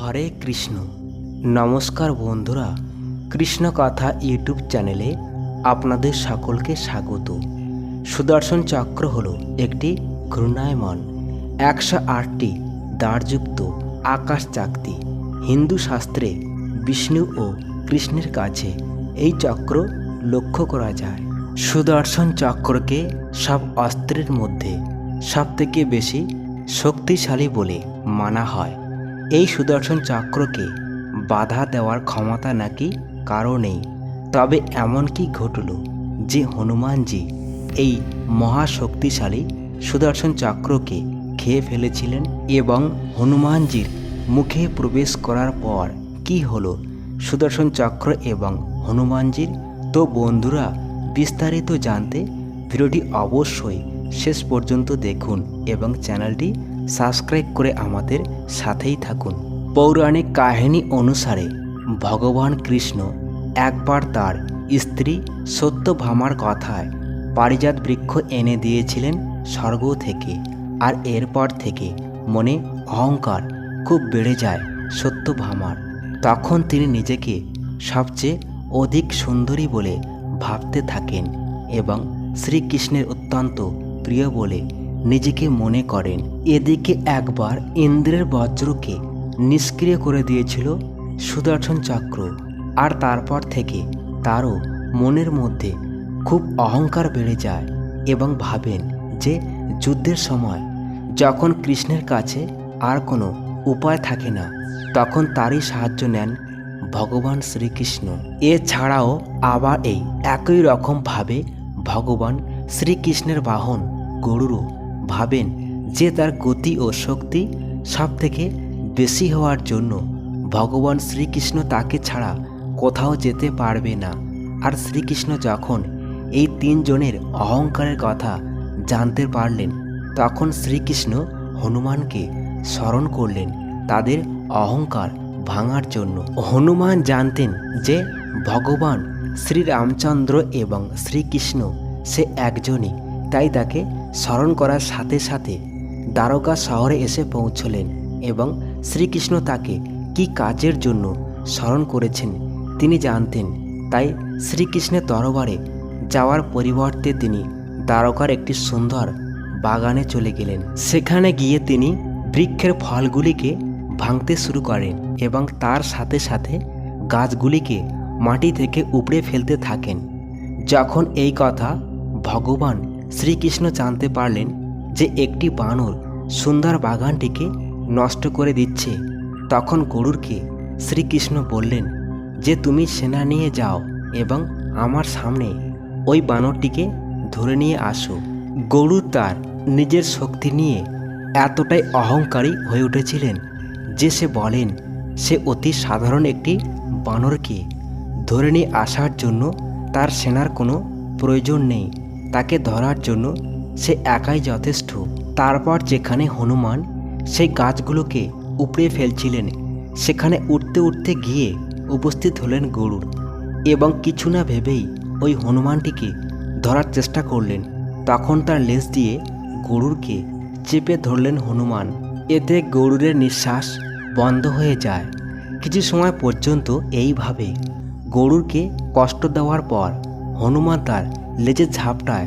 হরে কৃষ্ণ। নমস্কার বন্ধুরা, কৃষ্ণ কথা ইউটিউব চ্যানেলে আপনাদের সকলকে স্বাগত। সুদর্শন চক্র হলো একটি ঘূর্ণায়মান, একশো আটটি দাঁড়যুক্ত আকাশ চাকতি। হিন্দু শাস্ত্রে বিষ্ণু ও কৃষ্ণের কাছে এই চক্র লক্ষ্য করা যায়। সুদর্শন চক্রকে সব অস্ত্রের মধ্যে সবথেকে বেশি শক্তিশালী বলে মানা হয়। এই সুদর্শন চক্রকে বাধা দেওয়ার ক্ষমতা নাকি কারও নেই। তবে এমন কি ঘটল যে হনুমানজি এই মহাশক্তিশালী সুদর্শন চক্রকে খেয়ে ফেলেছিলেন এবং হনুমানজির মুখে প্রবেশ করার পর কি হলো? সুদর্শন চক্র এবং হনুমানজির তো বন্ধুরা, বিস্তারিত জানতে ভিডিওটি অবশ্যই শেষ পর্যন্ত দেখুন এবং চ্যানেলটি সাবস্ক্রাইব করে আমাদের সাথেই থাকুন। পৌরাণিক কাহিনী অনুসারে ভগবান কৃষ্ণ একবার তার স্ত্রী সত্যভামার কথায় পারিজাত বৃক্ষ এনে দিয়েছিলেন স্বর্গ থেকে, আর এরপর থেকে মনে অহংকার খুব বেড়ে যায় সত্যভামার। তখন তিনি নিজেকে সবচেয়ে অধিক সুন্দরী বলে ভাবতে থাকেন এবং শ্রীকৃষ্ণের অত্যন্ত প্রিয় বলে নিজেকে মনে করেন। এদিকে একবার ইন্দ্রের বজ্রকে নিষ্ক্রিয় করে দিয়েছিল সুদর্শন চক্র। আর তারপর থেকে তারও মনের মধ্যে খুব অহংকার বেড়ে যায় এবং ভাবেন যে যুদ্ধের সময় যখন কৃষ্ণের কাছে আর কোনো উপায় থাকে না, তখন তারই সাহায্য নেন ভগবান শ্রীকৃষ্ণ। এছাড়াও আবার এই একই রকমভাবে ভগবান শ্রীকৃষ্ণের বাহন গরুরও ভাবেন যে তার গতি ও শক্তি সব থেকে বেশি হওয়ার জন্য ভগবান শ্রীকৃষ্ণ তাকে ছাড়া কোথাও যেতে পারবে না। আর শ্রীকৃষ্ণ যখন এই তিনজনের অহংকারের কথা জানতে পারলেন, তখন শ্রীকৃষ্ণ হনুমানকে স্মরণ করলেন তাদের অহংকার ভাঙার জন্য। হনুমান জানতেন যে ভগবান শ্রীরামচন্দ্র এবং শ্রীকৃষ্ণ সে একজনই। তাই তাকে স্মরণ করার সাথে সাথে দ্বারকা শহরে এসে পৌঁছলেন এবং শ্রীকৃষ্ণ তাকে কি কাজের জন্য স্মরণ করেছেন তিনি জানতেন। তাই শ্রীকৃষ্ণের দরবারে যাওয়ার পরিবর্তে তিনি দ্বারকার একটি সুন্দর বাগানে চলে গেলেন। সেখানে গিয়ে তিনি বৃক্ষের ফলগুলিকে ভাঙতে শুরু করেন এবং তার সাথে সাথে গাছগুলিকে মাটি থেকে উপড়ে ফেলতে থাকেন। যখন এই কথা ভগবান শ্রীকৃষ্ণ জানতে পারলেন যে একটি বানর সুন্দর বাগানটিকে নষ্ট করে দিচ্ছে। তখন গরুরকে শ্রীকৃষ্ণ বললেন, যে তুমি সেনা নিয়ে যাও এবং আমার সামনে ওই বানরটিকে ধরে নিয়ে আসো। গরু তার নিজের শক্তি নিয়ে এতটাই অহংকারী হয়ে উঠেছিলেন যে সে বলেন, সে অতি সাধারণ একটি বানরকে ধরে নিয়ে আসার জন্য তার সেনার কোনো প্রয়োজন নেই। তাকে ধরার জন্য সে একাই যথেষ্ট। তারপর যেখানে হনুমান, সেই গাছগুলোকে উপড়ে ফেলছিলেন। সেখানে উঠতে উঠতে গিয়ে উপস্থিত হলেন গরুর এবং কিছু না ভেবেই ওই হনুমানটিকে ধরার চেষ্টা করলেন। তখন তার লেজ দিয়ে গরুরকে চেপে ধরলেন হনুমান। এতে গরুরের নিঃশ্বাস বন্ধ হয়ে যায়। কিছু সময় পর্যন্ত এইভাবে গরুরকে কষ্ট দেওয়ার পর হনুমান তার লেজের ঝাপটায়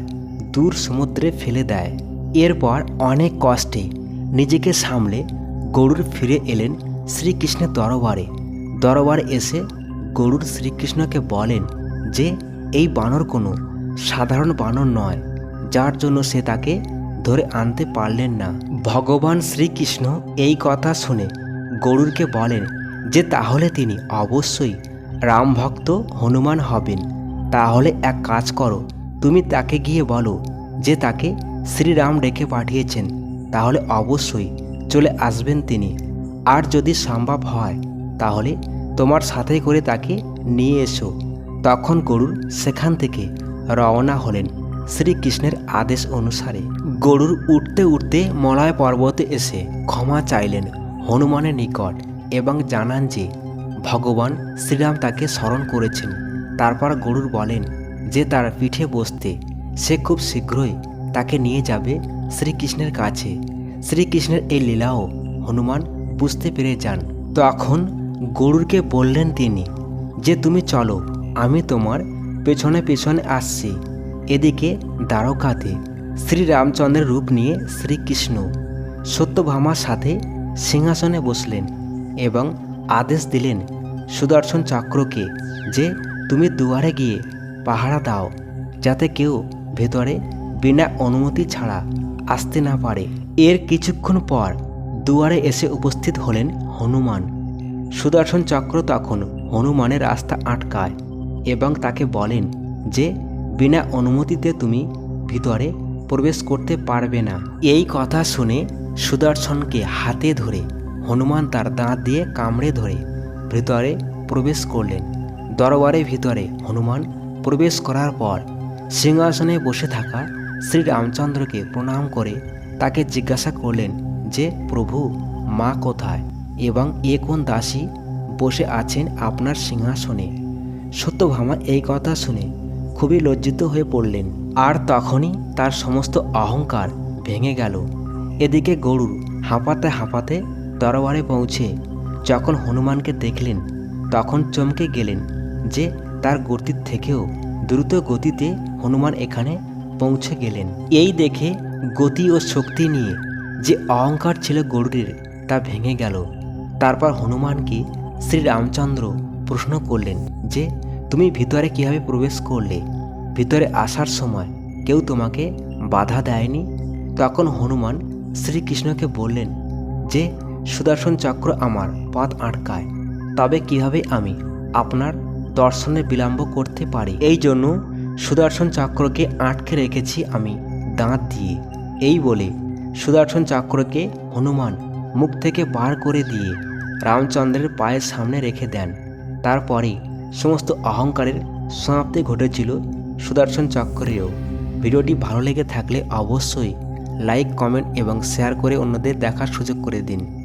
দূর সমুদ্রে ফেলে দেয়। এরপর অনেক কষ্টে নিজেকে সামলে গরুর ফিরে এলেন শ্রীকৃষ্ণের দরবারে। দরবারে এসে গরুর শ্রীকৃষ্ণকে বলেন যে, এই বানর কোনো সাধারণ বানর নয়, যার জন্য সে তাকে ধরে আনতে পারলেন না। ভগবান শ্রীকৃষ্ণ এই কথা শুনে গরুরকে বলেন যে, তাহলে তিনি অবশ্যই রামভক্ত হনুমান হবেন। তাহলে এক কাজ করো তুমি তাকে গিয়ে বলো যে তাকে শ্রীরাম ডেকে পাঠিয়েছেন, তাহলে অবশ্যই চলে আসবেন তিনি। আর যদি সম্ভব হয়, তাহলে তোমার সাথে করে তাকে নিয়ে এসো। তখন গরুর সেখান থেকে রওনা হলেন শ্রীকৃষ্ণের আদেশ অনুসারে। গরুর উঠতে উঠতে মলয় পর্বতে এসে ক্ষমা চাইলেন হনুমানের নিকট এবং জানান যে, ভগবান শ্রীরাম তাকে স্মরণ করেছেন। তারপর গরুর বলেন যে তার পিঠে বসতে সে খুব শীঘ্রই তাকে নিয়ে যাবে শ্রীকৃষ্ণের কাছে। শ্রীকৃষ্ণের এই লীলাও হনুমান বুঝতে পেরে যান। তখন গরুরকে বললেন তিনি, যে তুমি চলো, আমি তোমার পেছনে পেছনে আসছি। এদিকে দ্বারকাতে শ্রী রামচন্দ্রের রূপ নিয়ে শ্রীকৃষ্ণ সত্যভামার সাথে সিংহাসনে বসলেন এবং আদেশ দিলেন সুদর্শন চক্রকে যে তুমি দুয়ারে গিয়ে পাহারা দাও, যাতে কেউ ভেতরে বিনা অনুমতি ছাড়া আসতে না পারে। এর কিছুক্ষণ পর দুয়ারে এসে উপস্থিত হলেন হনুমান। সুদর্শন চক্র তখন হনুমানের রাস্তা আটকায় এবং তাকে বলেন যে, বিনা অনুমতিতে তুমি ভিতরে প্রবেশ করতে পারবে না। এই কথা শুনে সুদর্শনকে হাতে ধরে হনুমান তার দাঁত দিয়ে কামড়ে ধরে ভিতরে প্রবেশ করলেন। দরবারের ভিতরে হনুমান প্রবেশ করার পর সিংহাসনে বসে থাকা শ্রী রামচন্দ্রকে প্রণাম করে তাকে জিজ্ঞাসা করলেন যে, প্রভু, মা কোথায় এবং এ কোন দাসী বসে আছেন আপনার সিংহাসনে? সত্যভামা এই কথা শুনে খুবই লজ্জিত হয়ে পড়লেন। আর তখনই তার সমস্ত অহংকার ভেঙে গেল। এদিকে গরুর হাঁপাতে হাঁপাতে দরবারে পৌঁছে যখন হনুমানকে দেখলেন, তখন চমকে গেলেন যে তার গতির থেকেও দ্রুত গতিতে হনুমান এখানে পৌঁছে গেলেন। এই দেখে গতি ও শক্তি নিয়ে যে অহংকার ছিল গরুরের তা ভেঙে গেল। তারপর হনুমানকে শ্রী রামচন্দ্র প্রশ্ন করলেন যে, তুমি ভিতরে কীভাবে প্রবেশ করলে? ভিতরে আসার সময় কেউ তোমাকে বাধা দেয়নি? তখন হনুমান শ্রীকৃষ্ণকে বললেন যে, সুদর্শন চক্র আমার পথ আটকায়। তবে কীভাবে আমি আপনার দর্শনে বিলম্ব করতে পারে। এই জন্য সুদর্শন চক্রকে আটকে রেখেছি আমি, দাঁত দিয়ে। এই বলে সুদর্শন চক্রকে হনুমান মুখ থেকে বার করে দিয়ে রামচন্দ্রের পায়ের সামনে রেখে দেন। তারপরে সমস্ত অহংকারের সমাপ্তি ঘটেছিল সুদর্শন চক্রেও। ভিডিওটি ভালো লেগে থাকলে অবশ্যই লাইক, কমেন্ট এবং শেয়ার করে অন্যদের দেখার সুযোগ করে দিন।